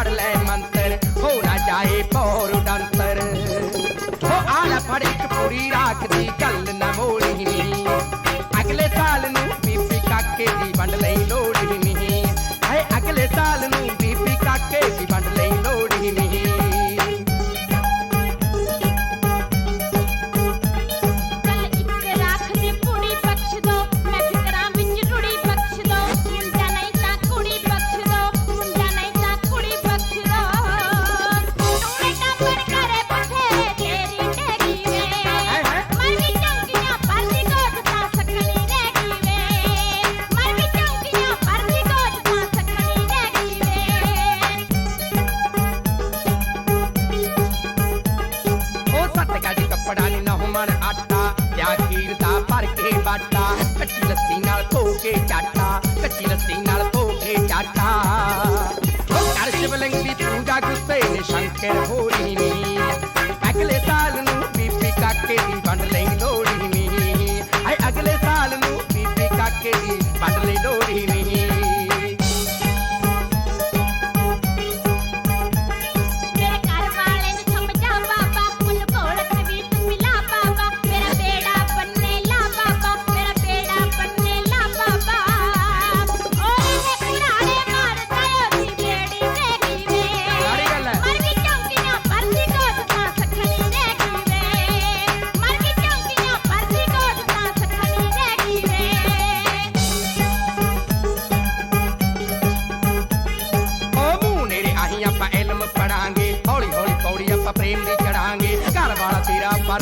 ਫੜ ਲੈ ਮੰਤਰ ਹੋ ਨਾ ਜਾਏ ਪੌਰ ਡੰਤਰ ਹੋ ਆਲਾ ਫੜ ਇੱਕ ਪੂਰੀ ਰਾਖ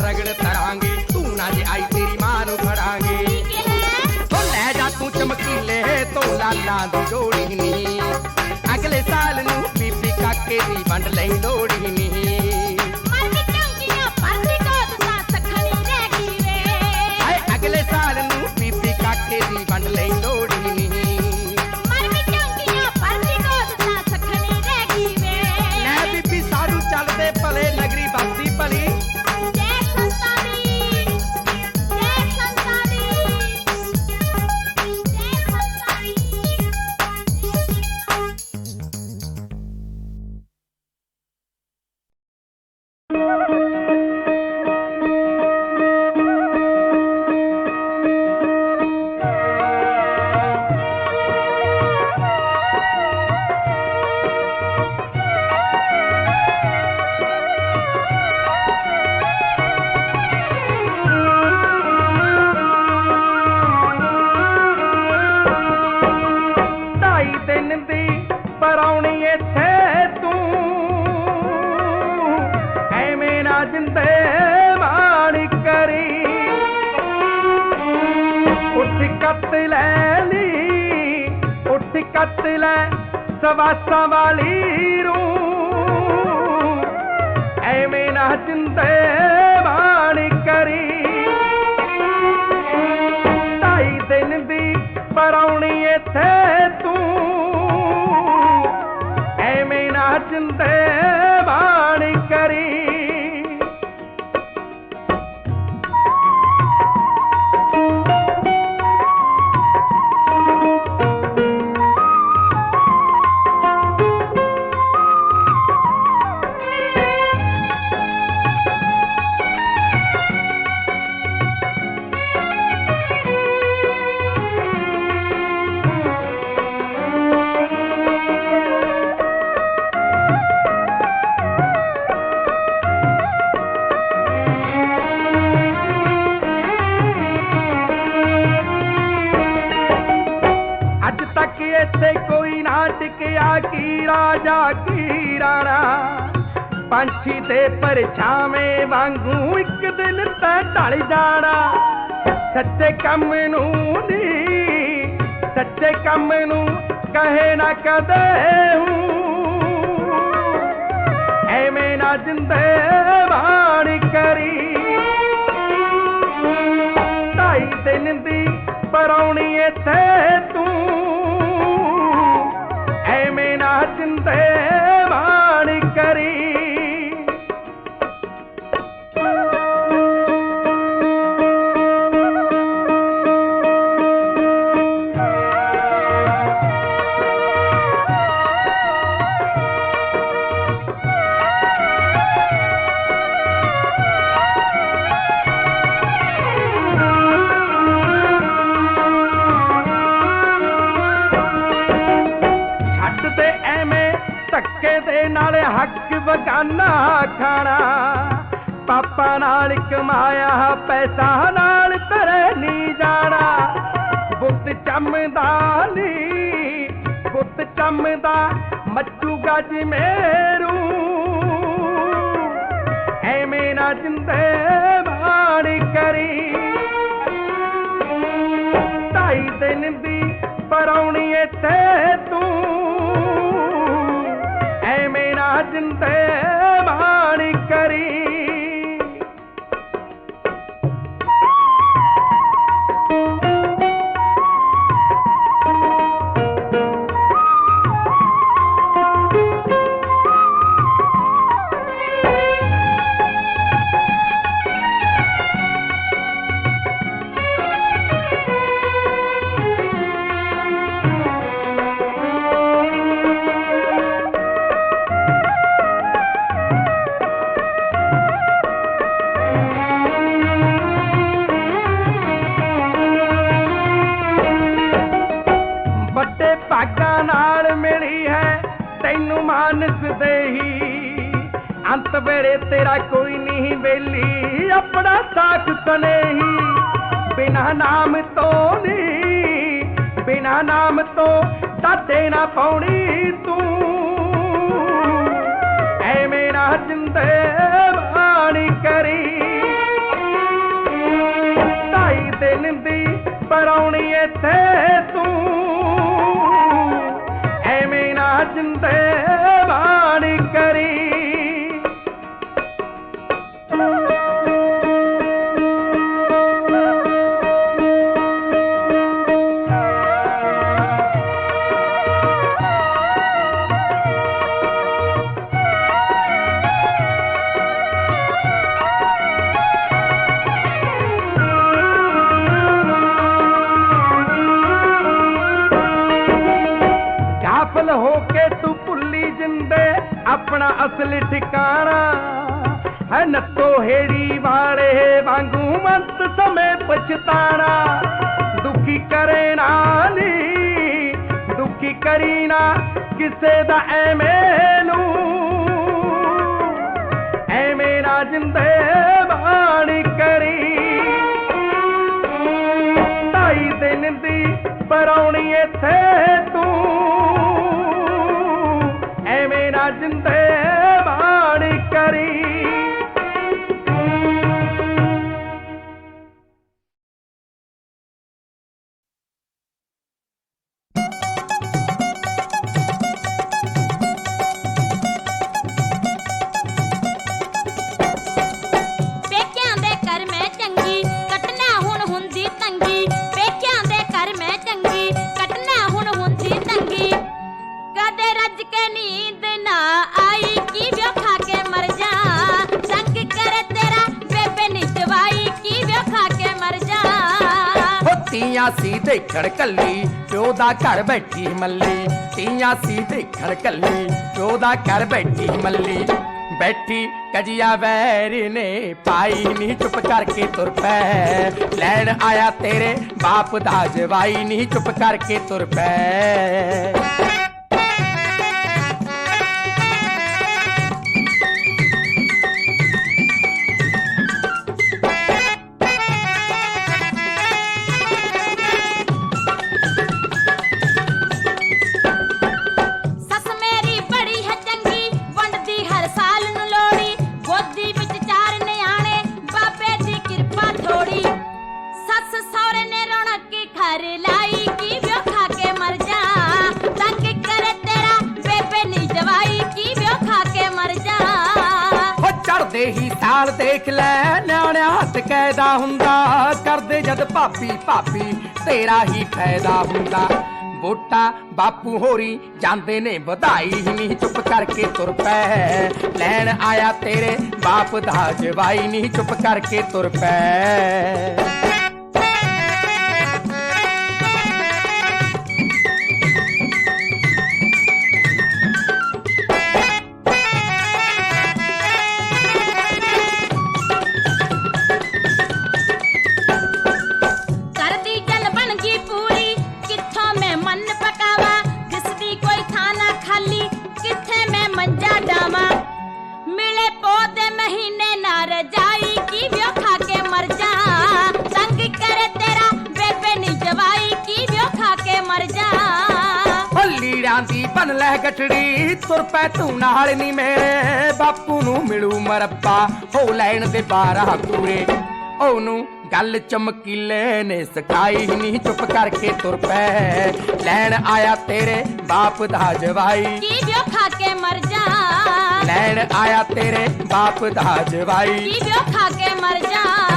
ਰਗੜ ਤੜਾਂਗੇ ਤੂੰ ਨਾ ਜੇ ਆਈ ਤੇਰੀ ਮਾਂ ਨੂੰ ਫੜਾਂਗੇ। ਹੋ ਲੈ ਜਾ ਤੂੰ ਚਮਕੀਲੇ ਤੋਂ ਲਾਲਾਂ ਦੀ ਜੋੜੀ ਨੀ। ਅਗਲੇ ਸਾਲ ਨੂੰ ਬੀਬੀ ਕਾਕੇ ਦੀ ਵੰਡ ਲਈ ਲੋੜ ਕੱਤ ਲੈ ਲਈ ਉੱਠ ਕੱਤ ਲੈ ਸਵਾਸਾਂ ਵਾਲੀ ਰੂ ਐਵੇਂ ਨਾ ਚਿੰਤੇ ਵਾਂਗੂ ਇੱਕ ਦਿਨ ਤਾਂ ਢਲ ਜਾਣਾ। ਸੱਚੇ ਕੰਮ ਨੂੰ ਨਹੀਂ ਸੱਚੇ ਕੰਮ ਨੂੰ ਕਹੇ ਨਾ ਕਦੇ ਹੂੰ। ਐਵੇਂ ਨਾ ਜਿੰਦੇ ਬਾਣੀ ਕਰੀ। ਢਾਈ ਤੇ ਨਿੰਦੀ ਪਰੌਣੀ ਇੱਥੇ ਖਜ਼ਾਨਾ ਖਾਣਾ। ਪਾਪਾ ਨਾਲ ਕਮਾਇਆ ਪੈਸਾ ਨਾਲ ਤਰੇ ਨਹੀਂ ਜਾਣਾ। ਬੁੱਤ ਚੰਮਦਾ ਨਹੀਂ, ਬੁੱਤ ਚੰਮਦਾ ਮੱਚੂਗਾ ਜੀ ਮੇਰੂ। ਐਵੇਂ ਮੇਰਾ ਜਿੰਦੇ ਬਾਣੀ ਕਰੀ। ਢਾਈ ਦਿਨ ਦੀ ਪਰੌਣੀ ਇੱਥੇ ਤੂੰ। ਐਵੇਂ ਮੇਰਾ ਜਿੰਦੇ ਅੰਤ ਵੇਲੇ ਤੇਰਾ ਕੋਈ ਨਹੀਂ ਵੇਲੀ ਆਪਣਾ ਸਾਥ ਸਨੇਹੀ ਬਿਨਾ ਨਾਮ ਤੋਂ ਨਹੀਂ, ਬਿਨਾ ਨਾਮ ਤੋਂ ਦਾਦੇ ਨਾ ਪਾਉਣੀ ਤੂੰ। ਐ ਮੇਰਾ ਜਿੰਦੇ ਬਾਣੀ ਕਰੀ। ਢਾਈ ਦਿਨ ਦੀ ਪਰੌਣੀ ਇੱਥੇ ਤੂੰ। ਐਵੇਂ ਨਾ ਜਿੰਦੇ ਬਾਣੀ ਕਰੀ। ਕਿਸੇ ਦਾ ਐਵੇਂ ਨੂੰ ਐਵੇਂ ਨਾ ਜਿੰਦੇ ਬਾਣੀ ਕਰੀ। ਢਾਈ ਦਿਨ ਦੀ ਪਰੌਣੀ ਇੱਥੇ ਸੀ ਦੇਖਣ ਕੱਲੀ, ਪਿਓ ਦਾ ਘਰ ਬੈਠੀ ਮੱਲੀ। ਤੀਆਂ ਸੀ ਦੇਖਣ ਕੱਲੀ, ਪਿਓ ਦਾ ਘਰ ਬੈਠੀ ਮੱਲੀ। ਬੈਠੀ ਕਜੀਆ ਵੈਰ ਨੇ ਪਾਈ ਨਹੀਂ ਚੁੱਪ ਕਰਕੇ ਤੁਰ ਪੈ। ਲੈਣ ਆਇਆ ਤੇਰੇ ਬਾਪ ਦਾ ਜਵਾਈ ਨਹੀਂ ਚੁੱਪ ਕਰਕੇ ਤੁਰ ਪੈ। ਹੱਥ ਹੁੰਦਾ, ਕਰਦੇ ਜਦ ਭਾਪੀ ਭਾਪੀ ਤੇਰਾ ਹੀ ਫਾਇਦਾ ਹੁੰਦਾ। ਵੋਟਾਂ ਬਾਪੂ ਹੋਰੀ ਜਾਂਦੇ ਨੇ ਵਧਾਈ ਹੀ ਨਹੀਂ ਚੁੱਪ ਕਰਕੇ ਤੁਰ ਪੈ। ਲੈਣ ਆਇਆ ਤੇਰੇ ਬਾਪ ਦਾ ਜਵਾਈ, ਨਹੀਂ ਚੁੱਪ ਕਰਕੇ ਤੁਰ ਪੈ। ਦੇ ਬਾਰਾਂ ਪੂਰੇ ਉਹਨੂੰ ਗੱਲ ਚਮਕੀਲੇ ਨੇ ਸਿਖਾਈ ਨਹੀਂ ਚੁੱਪ ਕਰਕੇ ਤੁਰ ਪੈ। ਲੈਣ ਆਇਆ ਤੇਰੇ ਬਾਪ ਦਾ ਜਵਾਈ। ਕੀ ਵਿਓ ਖਾ ਕੇ ਮਰ ਜਾ? ਲੈਣ ਆਇਆ ਤੇਰੇ ਬਾਪ ਦਾ ਜਵਾਈ। ਕੀ ਵਿਓ ਖਾ ਕੇ ਮਰ ਜਾ?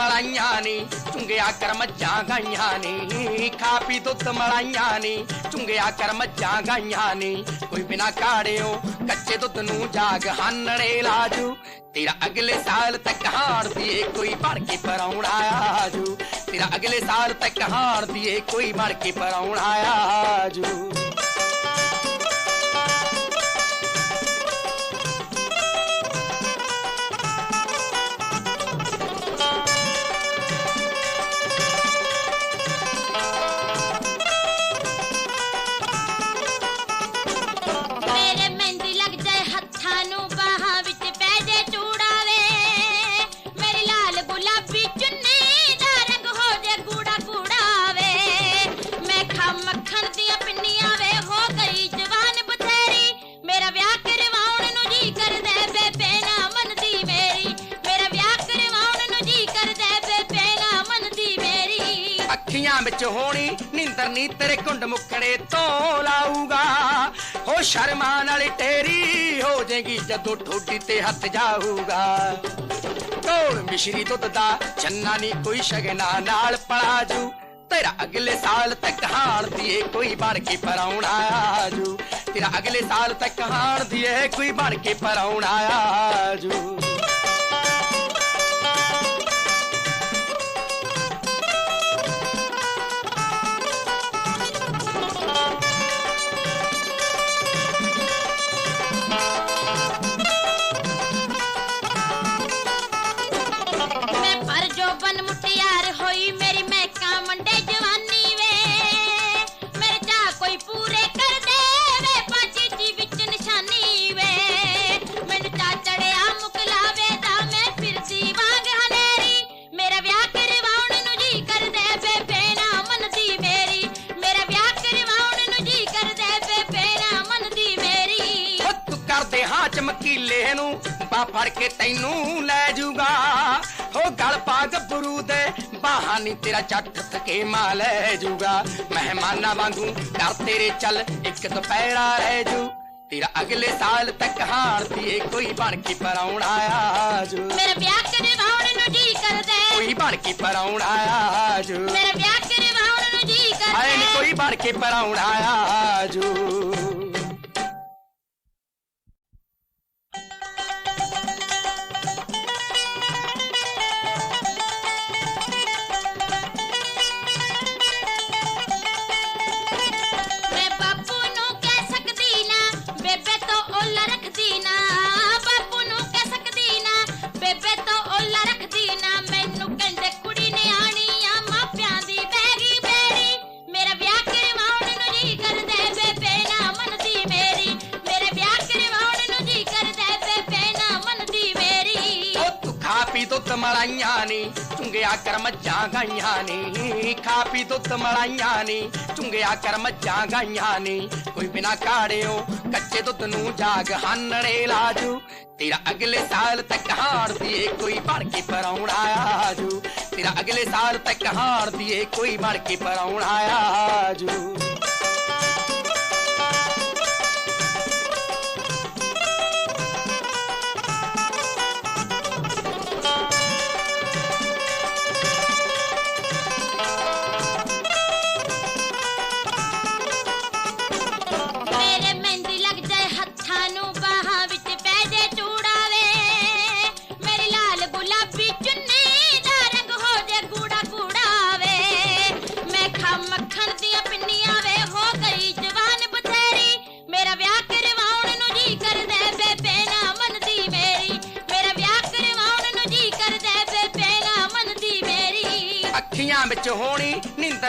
ਮਲਾਈਆਂ ਨੀ, ਚੁੰਗਿਆ ਕਰ ਮੱਝਾਂ ਗਾਈਆਂ ਨੇ। ਖਾ ਪੀ ਦੁੱਧ ਮਲਾਈਆਂ ਨੀ, ਚੁੰਗਿਆ ਕਰ ਮੱਝਾਂ ਗਾਈਆਂ ਨੀ। ਕੋਈ ਬਿਨਾ ਕਾੜਿਓ ਕੱਚੇ ਦੁੱਧ ਨੂੰ ਜਾਗ, ਹਾਨਣੇ ਲਾਜੂ। ਤੇਰਾ ਅਗਲੇ ਸਾਲ ਤੱਕ ਹਾਰ ਦੀਏ, ਕੋਈ ਬਣ ਕੇ ਪਰਾਉਣਾ ਆਜੂ। ਤੇਰਾ ਅਗਲੇ ਸਾਲ ਤੱਕ ਹਾਰ ਦੀਏ, ਕੋਈ ਭੜ ਕੇ ਪਰਾਉਣਾ ਆਜੂ। ਸ਼ਰਮਾਂ ਨਾਲ ਤੇਰੀ ਹੋ ਜਾਏਗੀ ਜਦੋਂ ਠੋਡੀ ਤੇ ਹੱਥ ਜਾਊਗਾ। ਢੋਲ ਮਿਸ਼ਰੀ ਦੁੱਧ ਦਾ ਚੰਨਾ ਨੀ ਕੋਈ ਸ਼ਗਨਾ ਨਾਲ ਪਲਾਜੂ। ਤੇਰਾ ਅਗਲੇ ਸਾਲ ਤੱਕ ਹਾਣ ਦੀਏ ਕੋਈ ਬਣ ਕੇ ਪਰਾਉਣਾ ਆਜੂ। ਤੇਰਾ ਅਗਲੇ ਸਾਲ ਤੱਕ ਹਾਣ ਦੀਏ ਕੋਈ ਬਣ ਕੇ ਪਰਾਉਣਾ ਆਜੂ। ਤੈਨੂੰ ਲੈ ਜੂਗਾ। ਹੋ ਗਲ ਪਾ ਗੱਭਰੂ ਦੇ ਬਾਹਾਂ ਤੇਰਾ ਚੱਟ ਥਕੇ ਮਾ ਲੈ ਜੂਗਾ। ਮਹਿਮਾਨਾਂ ਵਾਂਗੂ ਕਰ ਤੇਰੇ ਚੱਲ ਇੱਕ ਦੁਪਹਿਰਾ ਰਹਿ ਜੂ। ਤੇਰਾ ਅਗਲੇ ਸਾਲ ਤੱਕ ਹਾਰ ਦੀਏ ਕੋਈ ਬਣ ਕੇ ਪਰਾਉਣਾ ਆਜੂ। ਮੇਰਾ ਵਿਆਹ ਕਰਵਾਉਣ ਨੂੰ ਜੀ ਕਰਦਾ ਕੋਈ ਬਣ ਕੇ ਪਰਾਉਣਾ ਆਜੂ। ਮੇਰਾ ਵਿਆਹ ਕਰਵਾਉਣ ਨੂੰ ਜੀ ਕਰਦਾ ਨੀ ਕੋਈ ਬਣ ਕੇ ਪਰਾਉਣਾ ਆਜੂ। ਦੁੱਧ ਮਲਾਈਆਂ ਨੀ, ਚੁੰਗਿਆ ਕਰ ਮੱਝਾਂ ਗਾਈਆਂ ਨੇ। ਖਾ ਪੀ ਦੁੱਧ ਮਲਾਈਆਂ ਨੀ, ਚੁੰਗਿਆ ਕਰ ਮੱਝਾਂ ਗਾਈਆਂ ਨੀ। ਕੋਈ ਬਿਨਾ ਕਾੜਿਓ ਕੱਚੇ ਦੁੱਧ ਨੂੰ ਜਾਗ ਹਾਨਣੇ ਲਾਜੂ। ਤੇਰਾ ਅਗਲੇ ਸਾਲ ਤੱਕ ਹਾਰ ਦੀਏ, ਕੋਈ ਬਣ ਕੇ ਪਰਾਉਣਾ ਆਜੂ। ਤੇਰਾ ਅਗਲੇ ਸਾਲ ਤੱਕ ਹਾਰ ਦੀਏ, ਕੋਈ ਬਣ ਕੇ ਪਰਾਉਣਾ ਆਜੂ।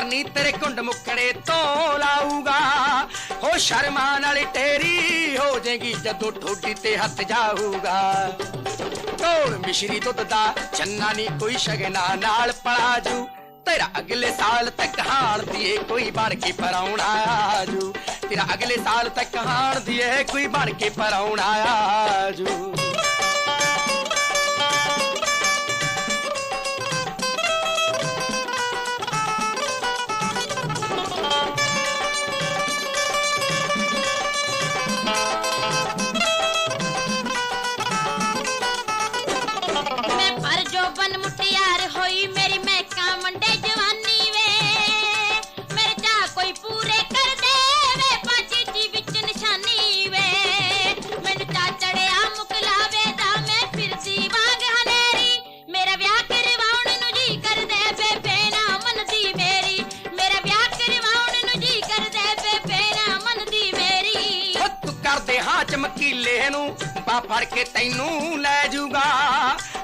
ਨਿੰਦਰ ਤੇਰੇ ਕੁੰਡ ਮੁੱਕੜੇ ਤੋਂ ਲਾਊਗਾ। ਹੋ ਸ਼ਰਮਾਂ ਨਾਲ ਤੇਰੀ ਹੋ ਜਾਏਗੀ ਜਦੋਂ ਠੋਡੀ ਤੇ ਹੱਥ ਜਾਊਗਾ। ਢੋਲ ਮਿਸ਼ਰੀ ਦੁੱਧ ਦਾ ਚੰਨਾ ਨੀ ਕੋਈ ਸ਼ਗਨਾ ਨਾਲ ਪਲਾਜੂ। ਤੇਰਾ ਅਗਲੇ ਸਾਲ ਤੱਕ ਹਾਰ ਦੀਏ ਕੋਈ ਬਣ ਕੇ ਪਰਾਉਣਾ ਆਜੂ। ਤੇਰਾ ਅਗਲੇ ਸਾਲ ਤੱਕ ਹਾਰ ਦੀਏ ਕੋਈ ਬਣ ਕੇ ਪਰਾਉਣਾ ਆਜੂ। ਫੜ ਕੇ ਤੈਨੂੰ ਲੈ ਜੂਗਾ।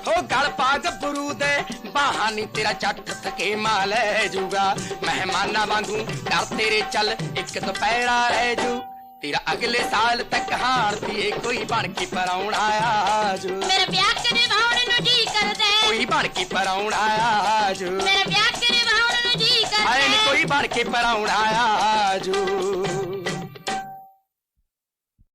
ਹੋ ਗਲ ਪਾ ਗੱਭਰੂ ਦੇ ਬਾਹਾਂ ਤੇਰਾ ਚੱਟ ਥਕੇ ਮਾ ਲੈ ਜੂਗਾ। ਮਹਿਮਾਨਾਂ ਵਾਂਗੂ ਕਰ ਤੇਰੇ ਚੱਲ ਇੱਕ ਦੁਪਹਿਰਾ ਰਹਿ ਜੂ। ਤੇਰਾ ਅਗਲੇ ਸਾਲ ਤੱਕ ਹਾਰਦੀਏ ਕੋਈ ਬਣ ਕੇ ਪਰਾਉਣਾ ਆਜੂ। ਮੇਰਾ ਵਿਆਹ ਕਰਵਾਉਣ ਨੂੰ ਜੀ ਕਰਦਾ। ਕੋਈ ਬਣ ਕੇ ਪਰਾਉਣਾ ਆਜੂ। ਮੇਰਾ ਵਿਆਹ ਕਰਵਾਉਣ ਨੂੰ ਜੀ ਕਰਦਾ ਹਾਏ ਨੀ ਹੈ। ਕੋਈ ਬਣ ਕੇ ਪਰਾਉਣਾ ਆਜੂ।